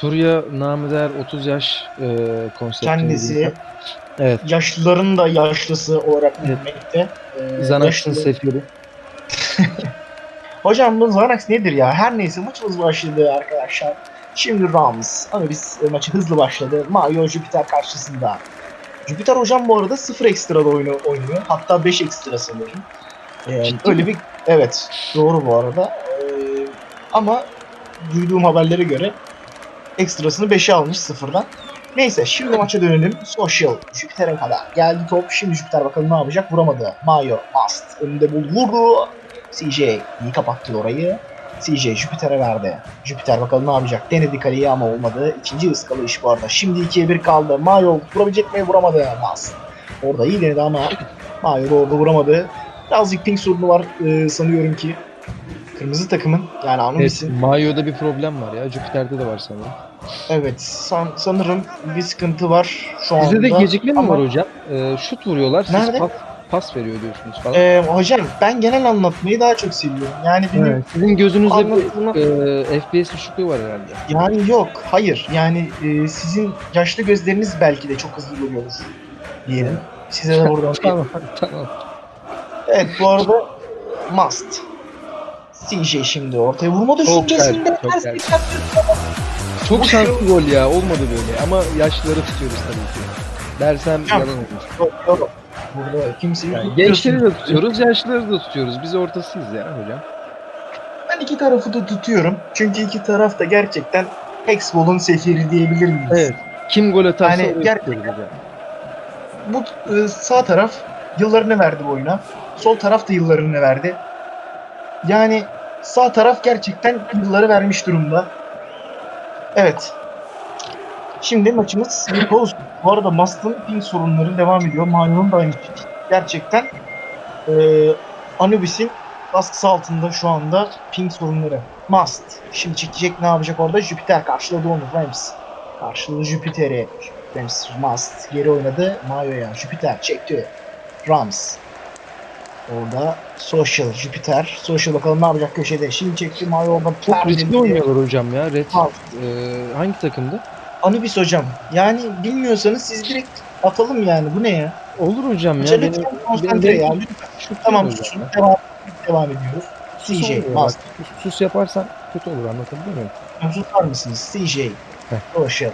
Turya nameder 30 yaş e, konsepti. Kendisi Evet. yaşlıların da yaşlısı olarak Evet. bilinmekte. Ee, Zanax'ın sefiri. Hocam bu Xanax nedir ya? Her neyse maçımız başladı arkadaşlar. Şimdi Rams. Ama biz e, maçı hızlı başladı. Mario Jupiter karşısında. Jupiter hocam bu arada 0 ekstra da oyunu oynuyor. Hatta 5 ekstra sanırım. Ee, Ciddi öyle mi? bir evet doğru bu arada. Ee, ama duyduğum haberlere göre ekstrasını 5'e almış sıfırdan. Neyse şimdi maça dönelim. Social. Jüpiter'e kadar. Geldi top. Şimdi Jüpiter bakalım ne yapacak. Vuramadı. Mayo. Must. Önünde buldu. Vurdu. CJ. iyi kapattı orayı. CJ Jüpiter'e verdi. Jüpiter bakalım ne yapacak. Denedi kaleyi ama olmadı. İkinci ıskalı iş bu arada. Şimdi 2'ye 1 kaldı. Mayo vurabilecek mi? Vuramadı. Must. Orada iyi denedi ama Mayo da orada vuramadı. Birazcık ping sorunu var ee, sanıyorum ki. Kırmızı takımın yani Evet, Anubis'in Mayo'da bir problem var ya. Jüpiter'de de var sanırım. Evet, san- sanırım bir sıkıntı var şu anda. Bizde de gecikme mi Ama, var hocam? Ee, şut vuruyorlar. Siz Nerede? pas, pas veriyor diyorsunuz falan. e, hocam ben genel anlatmayı daha çok seviyorum. Yani benim Evet, Sizin gözünüzde anlattığıma- bir e, FPS düşüklüğü var herhalde. yani yok, hayır. Yani e, sizin yaşlı gözleriniz belki de çok hızlı görüyordur diyelim. Size de buradan tamam, tamam. Evet bu arada must. CJ şimdi ortaya vurma düşüncesinde çok ters dikkat Çok şanslı gol ya. Olmadı böyle. Ama yaşlıları tutuyoruz tabii ki. Dersem yalan olur. yok, yok. Burada kimseyi Yani gençleri de tutuyoruz, yaşlıları da tutuyoruz. Biz ortasıyız ya hocam. Ben iki tarafı da tutuyorum. Çünkü iki taraf da gerçekten Hexball'un sefiri diyebilir miyiz? Evet. Kim gol atarsa Yani gerçekten-. Bu e, sağ taraf yıllarını verdi bu oyuna. Sol taraf da yıllarını verdi. Yani sağ taraf gerçekten yılları vermiş durumda. Evet. Şimdi maçımız olsun. Bu arada Must'ın ping sorunları devam ediyor. Mario'nun da aynı. Gerçekten e, Anubis'in baskısı altında şu anda ping sorunları. Must. Şimdi çekecek ne yapacak orada? Jüpiter karşıladı onu. Rams. Karşıladı Jüpiter'i. Rams Must geri oynadı. Mayo'ya. Jüpiter çekti. Rams. Orada Social Jüpiter. Social bakalım ne yapacak köşede. Şimdi çekti Mayo orada. Çok riskli oynuyorlar hocam ya. Red Al. e, hangi takımdı? Anubis hocam. Yani bilmiyorsanız siz direkt atalım yani. Bu ne ya? Olur hocam ya. Benim, lütfen konsantre ya. benim- Lütfen. Şut Tamam susun. Devam, devam ediyoruz. Sus CJ. Sus, sus yaparsan kötü olur anlatabiliyor muyum? Tutar mısınız? CJ. Social.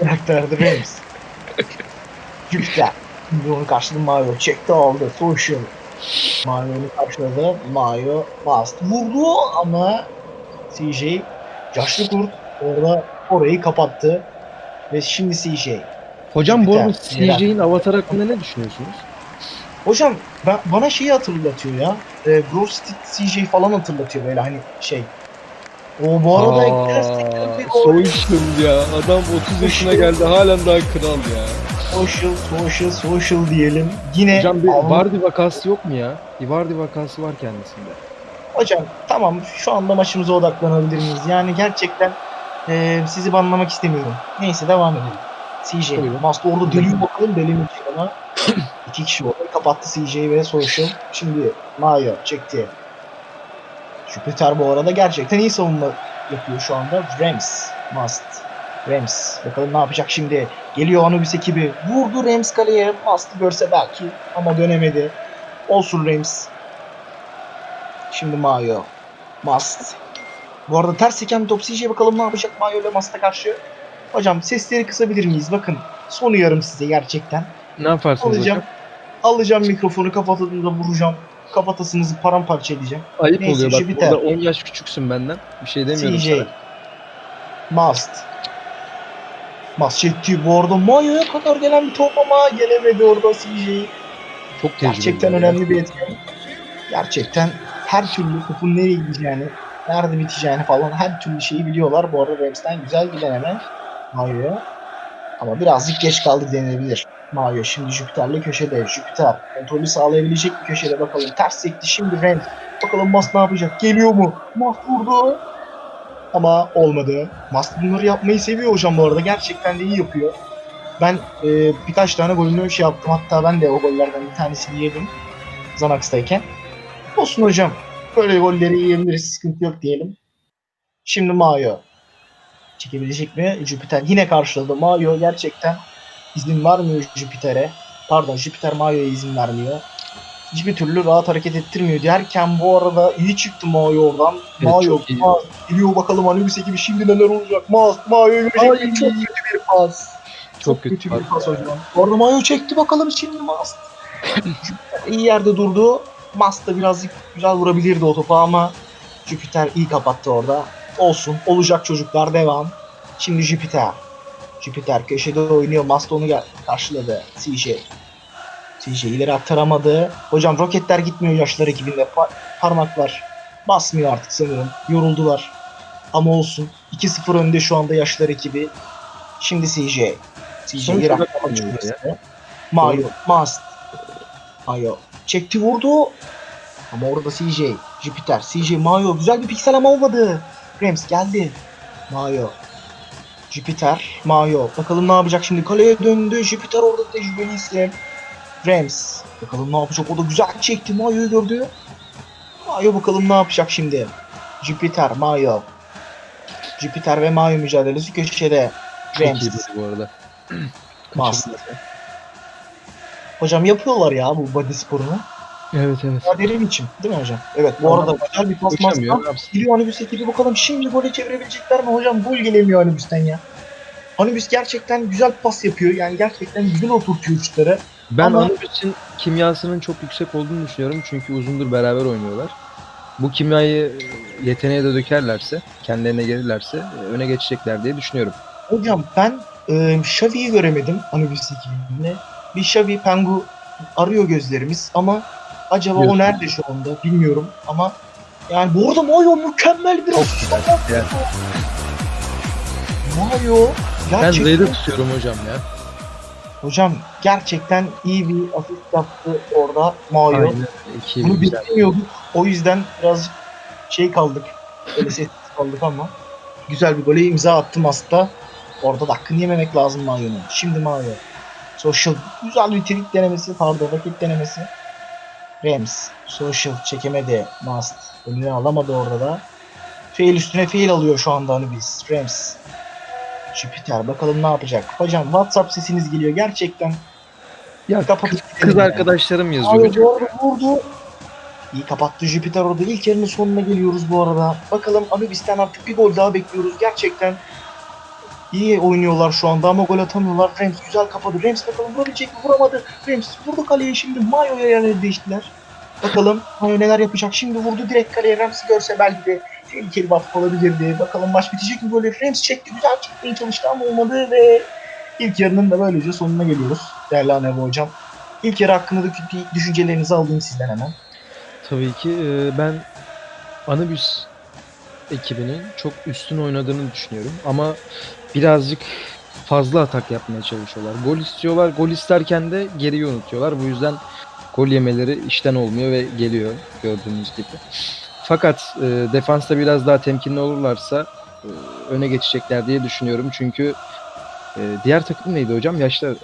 Karakterde Rams. Jüpiter. Onu karşıladı Mario. Çekti aldı. Social. Mario'nu karşıladı. Mario Must. Vurdu ama CJ yaşlı kurt orada orayı kapattı. Ve şimdi CJ. Hocam bu arada CJ'in avatar hakkında ne düşünüyorsunuz? Hocam ben, bana şeyi hatırlatıyor ya. E, Grove City CJ falan hatırlatıyor böyle hani şey. O bu arada o- Soyuşum ya. Adam 30 yaşına geldi halen daha kral ya. Social, social, social diyelim. Yine Hocam bir Alman- Vardy vakası yok mu ya? Bir Vardy vakası var kendisinde. Hocam tamam şu anda maçımıza odaklanabilir miyiz? Yani gerçekten e, sizi banlamak istemiyorum. Neyse devam edelim. CJ. Buyurun. Orada deliyor bakalım delemeyecek ama iki kişi orada kapattı CJ ve Social. Şimdi Mayo çekti. Jupiter bu arada gerçekten iyi savunma yapıyor şu anda. Rams. Must. Rams. Bakalım ne yapacak şimdi. Geliyor Anubis ekibi. Vurdu Rams kaleye. Must'ı görse belki ama dönemedi. Olsun Rams. Şimdi Mayo. Must. Bu arada ters seken bir top CJ'ye bakalım ne yapacak Mayo ile Must'a karşı. Hocam sesleri kısabilir miyiz? Bakın son uyarım size gerçekten. Ne yaparsınız Alacağım. hocam? Alacağım mikrofonu kafatasınıza vuracağım. Kafatasınızı paramparça edeceğim. Ayıp Neyse, oluyor bak. Burada 10 yaş küçüksün benden. Bir şey demiyorum CJ. sana. Must. Must çekti bu arada Mayo'ya kadar gelen bir top ama gelemedi orada CJ. Çok tecrübeli. Gerçekten ya. önemli bir etken. Gerçekten her türlü topun nereye gideceğini, nerede biteceğini falan her türlü şeyi biliyorlar. Bu arada Rams'ten güzel bir deneme Mayo'ya. Ama birazcık geç kaldık denilebilir. Mayo şimdi Jüpiter'le köşede. Jüpiter kontrolü sağlayabilecek bir köşede bakalım. Ters sekti şimdi Rams. Bakalım Mast ne yapacak? Geliyor mu? Mast vurdu. Ama olmadı. Mast bunları yapmayı seviyor hocam bu arada. Gerçekten de iyi yapıyor. Ben e, birkaç tane golünü şey yaptım. Hatta ben de o gollerden bir tanesini yedim. Zanax'tayken. Olsun hocam. Böyle golleri yiyebiliriz. Sıkıntı yok diyelim. Şimdi Mayo. Çekebilecek mi? Jüpiter yine karşıladı. Mayo gerçekten izin vermiyor Jüpiter'e. Pardon Jüpiter Mayo'ya izin vermiyor. Hiçbir türlü rahat hareket ettirmiyor derken bu arada iyi çıktı Mayo oradan. Evet, Mayo geliyor bakalım Anubis ekibi şimdi neler olacak. Mayo Mayo'yu görecek? Çok kötü bir pas. Çok kötü bir pas hocam. Bu arada Mayo çekti bakalım şimdi Mast. iyi yerde durdu. Mast da birazcık güzel vurabilirdi o topa ama Jüpiter iyi kapattı orada. Olsun. Olacak çocuklar devam. Şimdi Jüpiter. Jüpiter köşede oynuyor. Mast onu gel karşıladı. CJ. CJ ileri aktaramadı. Hocam roketler gitmiyor yaşlar ekibinde. Pa- parmaklar basmıyor artık sanırım. Yoruldular. Ama olsun. 2-0 önde şu anda yaşlar ekibi. Şimdi CJ. CJ Sonuç ileri olarak aklama olmuyor cümlesi. Mayo. Mast. Mayo. Çekti vurdu. Ama orada CJ. Jüpiter. CJ Mayo. Güzel bir piksel ama olmadı. Rams geldi. Mayo. Jüpiter. Mayo. Bakalım ne yapacak şimdi. Kaleye döndü. Jüpiter orada tecrübeli ise. Rams. Bakalım ne yapacak. O da güzel çekti. Mayo'yu gördü. Mayo bakalım ne yapacak şimdi. Jüpiter. Mayo. Jüpiter ve Mayo mücadelesi köşede. Çok Rams. iyi bu arada. Mast. Kaçırdı. Hocam yapıyorlar ya bu body sporunu. Evet evet. Kaderim için değil mi hocam? Evet bu arada güzel bir pas yapsın? Geliyor Anubis ekibi bakalım şimdi gole çevirebilecekler mi hocam? Gol gelemiyor Anubis'ten ya. Anubis gerçekten güzel pas yapıyor. Yani gerçekten güzel oturtuyor uçları. Ben Ama- Anubis'in kimyasının çok yüksek olduğunu düşünüyorum. Çünkü uzundur beraber oynuyorlar. Bu kimyayı yeteneğe de dökerlerse, kendilerine gelirlerse e, öne geçecekler diye düşünüyorum. Hocam ben e, Xavi'yi göremedim Anubis ekibinde. Bir Xavi Pengu arıyor gözlerimiz ama acaba o Diyorsun. nerede şu anda bilmiyorum ama yani bu arada Mayo mükemmel bir Çok güzel. yaptı. Mayo Ben gerçekten Zaydı tutuyorum hocam ya. Hocam gerçekten iyi bir asist yaptı orada. Aynen. İki Bunu beklemiyorduk. O yüzden birazcık şey kaldık. Böyle sessiz kaldık ama güzel bir gole imza attı Masta. Orada da hakkını yememek lazım Mayo'nun. Şimdi Mayo. Social güzel bir tweet denemesi, pardon rakip denemesi. Rams. Social çekemedi Mast. Önüne alamadı orada da. Fail üstüne fail alıyor şu anda Anubis. Rams. Jüpiter bakalım ne yapacak. Hocam WhatsApp sesiniz geliyor gerçekten. Ya Kapatıp kız gidelim yani. arkadaşlarım yazıyor. Abi arada vurdu. İyi kapattı Jüpiter orada. İlk yarının sonuna geliyoruz bu arada. Bakalım Anubis'ten artık bir gol daha bekliyoruz. Gerçekten iyi oynuyorlar şu anda ama gol atamıyorlar. Rams güzel kapadı. Rams bakalım vurabilecek mi? Vuramadı. Rams vurdu kaleye şimdi. Mayo'ya yerleri değiştiler. Bakalım Mayo neler yapacak. Şimdi vurdu direkt kaleye. Rams'i görse belki de tehlikeli buff olabilirdi. Bakalım maç bitecek mi böyle? Rams çekti. Güzel çekmeye çalıştı ama olmadı ve ilk yarının da böylece sonuna geliyoruz. Değerli Anevo hocam. İlk yarı hakkındaki düşüncelerinizi alayım sizden hemen. Tabii ki e, ben Anubis ekibinin çok üstün oynadığını düşünüyorum ama birazcık fazla atak yapmaya çalışıyorlar. Gol istiyorlar. Gol isterken de geriye unutuyorlar. Bu yüzden gol yemeleri işten olmuyor ve geliyor gördüğünüz gibi. Fakat e, defansta biraz daha temkinli olurlarsa e, öne geçecekler diye düşünüyorum. Çünkü e, diğer takım neydi hocam? Yaşlı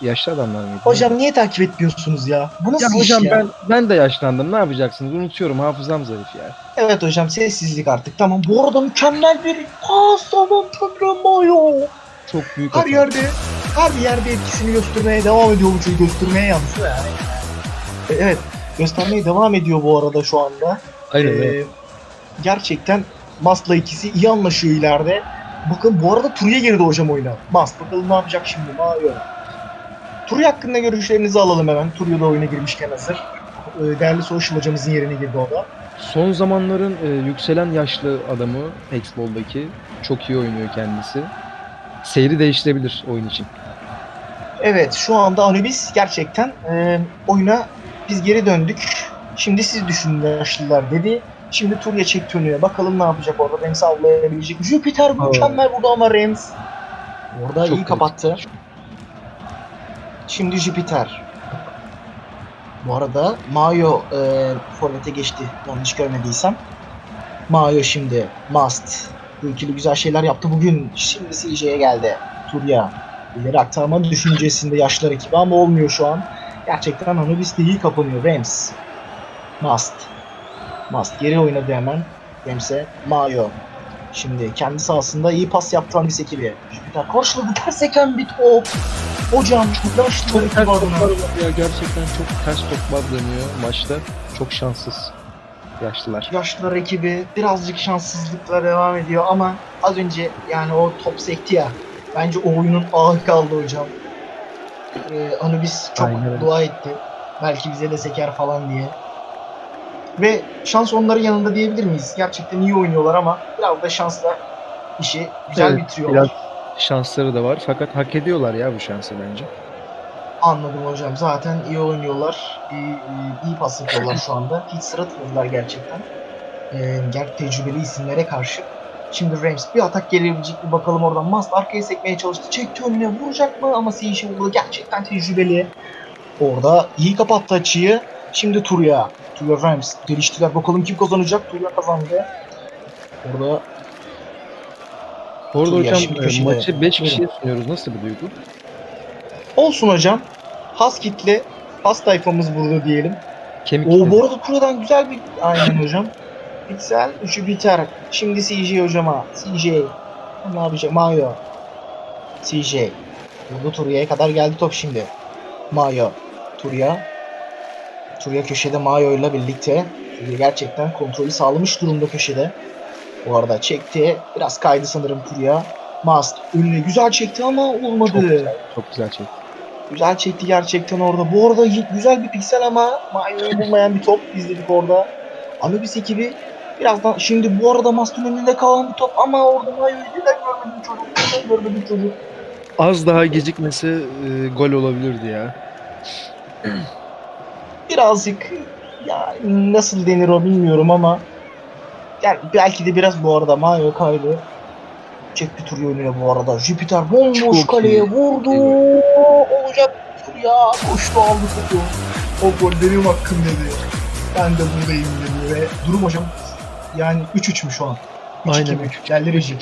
yaşlı adamlar mıydı? Hocam niye takip etmiyorsunuz ya? Bu nasıl Ya iş hocam ya? ben ben de yaşlandım. Ne yapacaksınız? Unutuyorum. Hafızam zayıf ya. Evet hocam sessizlik artık. Tamam bu arada mükemmel bir pas. Tamam Mayo. Çok büyük Her hata. yerde her yerde etkisini göstermeye devam ediyor bu. Göstermeye yalnız yani. Evet göstermeye devam ediyor bu arada şu anda. Aynen. Ee, evet. gerçekten Mast'la ikisi iyi anlaşıyor ileride. Bakın bu arada Turi'ye girdi hocam oyuna. Mast bakalım ne yapacak şimdi Mario. Turi hakkında görüşlerinizi alalım hemen. Turi da oyuna girmişken hazır. Ee, değerli social hocamızın yerine girdi o da. Son zamanların e, yükselen yaşlı adamı Hexball'daki çok iyi oynuyor kendisi. Seyri değiştirebilir oyun için. Evet şu anda Anubis gerçekten e, oyuna biz geri döndük. Şimdi siz düşünün yaşlılar dedi. Şimdi Turya çekti önüne. Bakalım ne yapacak orada. Rams avlayabilecek. Jüpiter mükemmel vurdu ama Rams. Orada Çok iyi kapattı. Şimdi Jüpiter. Bu arada Mayo e, forvete geçti. Yanlış görmediysem. Mayo şimdi. Must. Bu ikili güzel şeyler yaptı bugün. Şimdi CJ'ye geldi. Turya. İleri aktarma düşüncesinde yaşlar ekibi ama olmuyor şu an. Gerçekten Anubis de iyi kapanıyor. Rams. Must. Must geri oynadı hemen. Rams'e. Mayo. Şimdi kendi sahasında iyi pas yaptıran bir ekibi. Jüpiter karşıladı ters seken bir top. Hocam yaşlı Çok ters toplar var ya gerçekten çok ters toplar dönüyor maçta. Çok şanssız yaşlılar. Yaşlılar ekibi birazcık şanssızlıkla devam ediyor ama az önce yani o top sekti ya. Bence o oyunun ağır kaldı hocam. Ee, Anubis çok Aynen dua etti. Belki bize de seker falan diye. Ve şans onların yanında diyebilir miyiz? Gerçekten iyi oynuyorlar ama biraz da şansla işi güzel Evet, bitiriyorlar. biraz şansları da var fakat hak ediyorlar ya bu şansı bence. Anladım hocam. Zaten iyi oynuyorlar. İyi, iyi, pas yapıyorlar şu anda. Hiç sıratmadılar gerçekten. Ee, tecrübeli isimlere karşı. Şimdi Rams bir atak gelebilecek mi bakalım oradan. Mast arkaya sekmeye çalıştı. Çekti önüne vuracak mı? Ama Seyiş'e vurdu. Gerçekten tecrübeli. Orada iyi kapattı açıyı. Şimdi Turya. Turya Rams geliştiler. Bakalım kim kazanacak? Turya kazandı. Orada Orada Dur ya, hocam e, maçı 5 Buyurun. kişiye sunuyoruz. Nasıl bir duygu? olsun hocam. Haskit'le pas tayfamız burada diyelim. Kemik O bu arada Tura'dan güzel bir aynen hocam. Piksel üçü biter. Şimdi CJ hocama. CJ. Ne yapacak? Mayo. CJ. Burada Turya kadar geldi top şimdi. Mayo. Turya. Turya köşede Mayo ile birlikte. Turya gerçekten kontrolü sağlamış durumda köşede. Bu arada çekti. Biraz kaydı sanırım Turya. Mast önüne güzel çekti ama olmadı. Çok güzel, çok güzel çekti. Güzel çekti gerçekten orada. Bu arada güzel bir piksel ama Mayo'yu bulmayan bir top izledik orada. Anubis ekibi birazdan şimdi bu arada Mast'ın önünde kalan bir top ama orada Mayo'yu neden görmedim çocuk? Neden görmedim çocuk? Az daha gecikmesi e, gol olabilirdi ya. Birazcık ya nasıl denir o bilmiyorum ama yani belki de biraz bu arada Mayo kaydı. Çekti turu önüne bu arada. Jüpiter bomboş Çok iyi. kaleye vurdu. Olacak ya koştu aldı topu. O gol benim hakkım dedi. Ben de buradayım dedi ve durum hocam yani 3-3 mü şu an? 3-2 Aynen, mi? 3-3. Geldi reji. 3-3.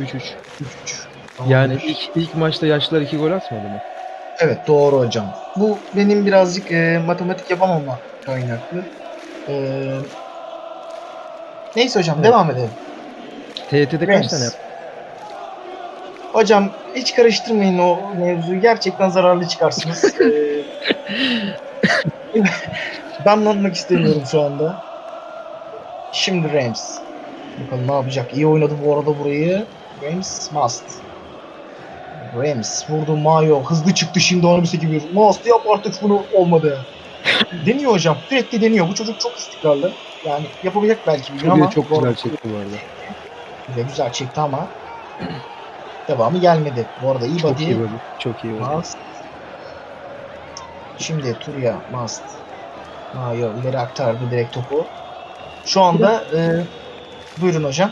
3-3. Yani ilk, ilk maçta yaşlılar 2 gol atmadı mı? Evet doğru hocam. Bu benim birazcık e, matematik yapamama kaynaklı. E, neyse hocam Evet. devam edelim. TYT'de kaç tane yaptı? Hocam hiç karıştırmayın o mevzuyu. Gerçekten zararlı çıkarsınız. Ben anlatmak istemiyorum şu anda. Şimdi Rams. Bakalım ne yapacak. İyi oynadı bu arada burayı. Rams must. Rams vurdu Mayo. Hızlı çıktı şimdi onu bir gibi. Must yap artık bunu olmadı. deniyor hocam. Sürekli deniyor. Bu çocuk çok istikrarlı. Yani yapabilecek belki bir gün ama. Çok, çok güzel çekti bu arada. Güzel, güzel çekti ama devamı gelmedi. Bu arada iyi Çok body. iyi body. Çok iyi body. Şimdi Turya Must. Mayo ileri aktardı direkt topu. Şu anda e, buyurun hocam.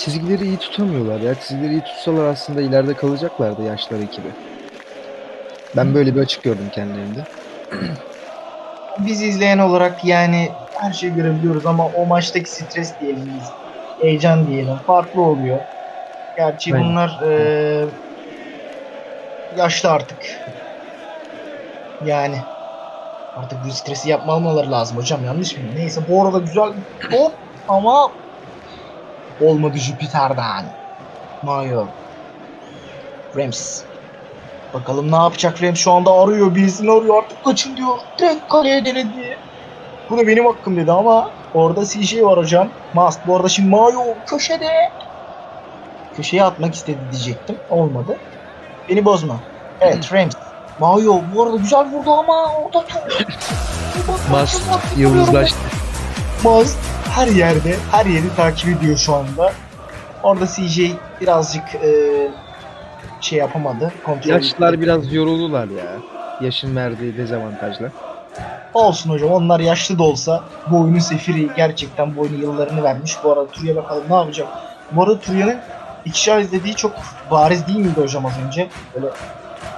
Çizgileri iyi tutamıyorlar ya. Çizgileri iyi tutsalar aslında ileride kalacaklardı yaşlar ekibi. Ben böyle bir açık gördüm kendilerinde. Biz izleyen olarak yani her şeyi görebiliyoruz ama o maçtaki stres diyelim biz. Heyecan diyelim. Farklı oluyor. Gerçi Aynen. bunlar e, yaşlı artık. Yani artık bu stresi yapmamaları lazım hocam yanlış mıyım? Neyse bu arada güzel top ama olmadı Jüpiter'den. Mayo. Rams. Bakalım ne yapacak Rams şu anda arıyor birisini arıyor artık kaçın diyor. Direkt kaleye denedi. Bunu benim hakkım dedi ama orada CJ var hocam. Mast bu arada şimdi Mayo köşede. Köşeye atmak istedi diyecektim. Olmadı. Beni bozma. Evet Rams. Mayo bu arada güzel vurdu ama orada çok... Mast yıldızlaştı. Mast her yerde, her yeri takip ediyor şu anda. Orada CJ birazcık e, şey yapamadı. Kontrol Yaşlılar biraz yoruldular ya. Yaşın verdiği dezavantajla. Olsun hocam onlar yaşlı da olsa bu oyunun sefiri gerçekten bu oyunun yıllarını vermiş. Bu arada Turya bakalım ne yapacak. Bu arada Turya'nın ikişer izlediği çok bariz değil miydi hocam az önce? Böyle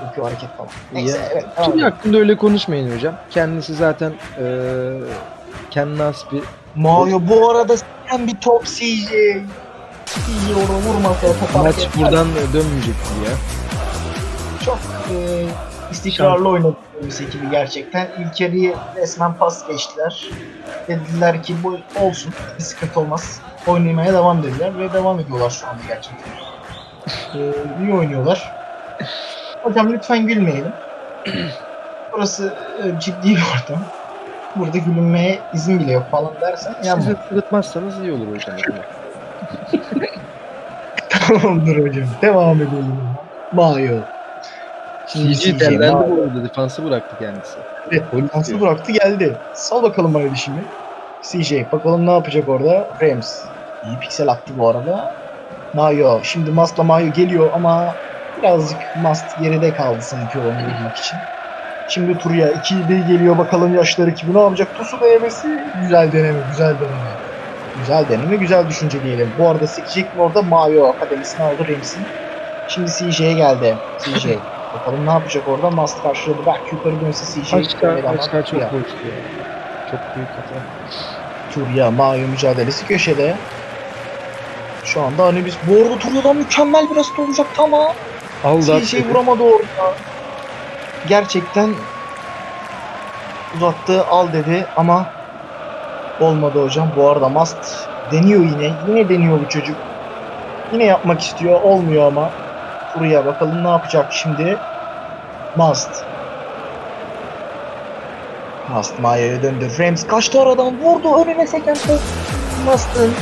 yapıyor hareket falan. Neyse Ya, evet. edelim. hakkında öyle konuşmayın hocam. Kendisi zaten eee kendine has bir Mario bu arada sen bir top CJ. CJ orada vurmasa top maç buradan dönmeyecek gibi ya. Çok e, istikrarlı oynadı Anubis ekibi gerçekten. İlk yarıyı resmen pas geçtiler. Dediler ki bu olsun, bir sıkıntı olmaz. Oynamaya devam dediler ve devam ediyorlar şu anda gerçekten. Ee, iyi oynuyorlar. Hocam lütfen gülmeyelim. Burası e, ciddi bir ortam. Burada gülünmeye izin bile yok falan dersen Siz yanma. ısırtmazsanız iyi olur hocam. Tamamdır hocam. Devam edelim. Mayo. Şimdi CG Mayo. bu arada. Defansı bıraktı kendisi. Evet, Defansı bıraktı geldi. Sal bakalım bana dişimi. CJ bakalım ne yapacak orada. Rams. İyi piksel attı bu arada. Mayo. Şimdi Mast'la Mayo geliyor ama birazcık Mast geride kaldı sanki onu vurmak için. Şimdi Turya 2 1 geliyor bakalım yaşları gibi ne yapacak? Tusu denemesi. Güzel deneme, güzel deneme. Güzel deneme, güzel düşünce diyelim. Bu arada sekecek mi orada? Mayo akademisini aldı Rams'in. Şimdi CJ'ye geldi. CJ. Bakalım ne yapacak orada? Mast karşıladı. Belki yukarı dönse CJ. Ama açıklar çok boştu. Çok büyük hata. Turya, Mayo mücadelesi köşede. Şu anda Anubis bu arada Turya'dan mükemmel bir asist olacak ama Al da CJ vuramadı orada. Gerçekten uzattı al dedi ama olmadı hocam. Bu arada Mast deniyor yine. Yine deniyor bu çocuk. Yine yapmak istiyor. Olmuyor ama. Turya bakalım ne yapacak şimdi. Mast. Mast Maya'ya döndü. Rams kaçtı aradan vurdu. Önüne seken top. Mast'ın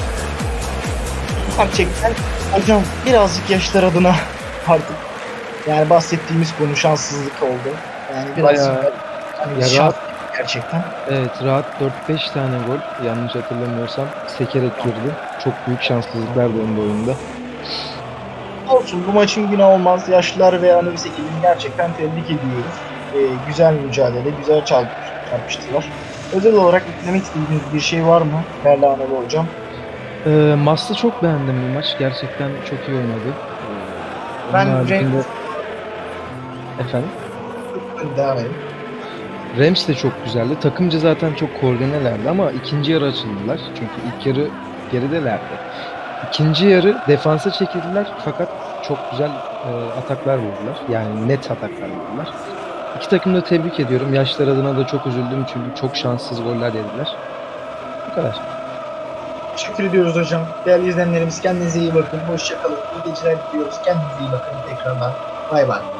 gerçekten hocam birazcık yaşlar adına artık yani bahsettiğimiz konu şanssızlık oldu. Yani birazcık Bayağı- hani Ya şans rahat- gerçekten. Evet rahat 4-5 tane gol yanlış hatırlamıyorsam sekerek girdi. Çok büyük şanssızlıklar da oyunda. Olsun bu maçın günü olmaz. Yaşlılar ve Anubis ekibini gerçekten tebrik ediyoruz. Ee, güzel mücadele, güzel çarp çarpıştılar. Özel olarak eklemek istediğiniz bir şey var mı? Değerli Anadolu hocam. Ee, Mast'ı çok beğendim bu maç. Gerçekten çok iyi oynadı. Ben Rams- Efendim? Devam edelim. Rams de çok güzeldi. Takımca zaten çok koordinelerdi ama ikinci yarı açıldılar. Çünkü ilk yarı geridelerdi. İkinci yarı defansa çekildiler fakat çok güzel e, ataklar vurdular. Yani net ataklar vurdular. İki takımı da tebrik ediyorum. Yaşlar adına da çok üzüldüm çünkü çok şanssız goller yediler. Bu kadar. Teşekkür ediyoruz hocam. Değerli izleyenlerimiz kendinize iyi bakın. Hoşçakalın. İyi geceler diliyoruz. Kendinize iyi bakın tekrardan. Bay bay.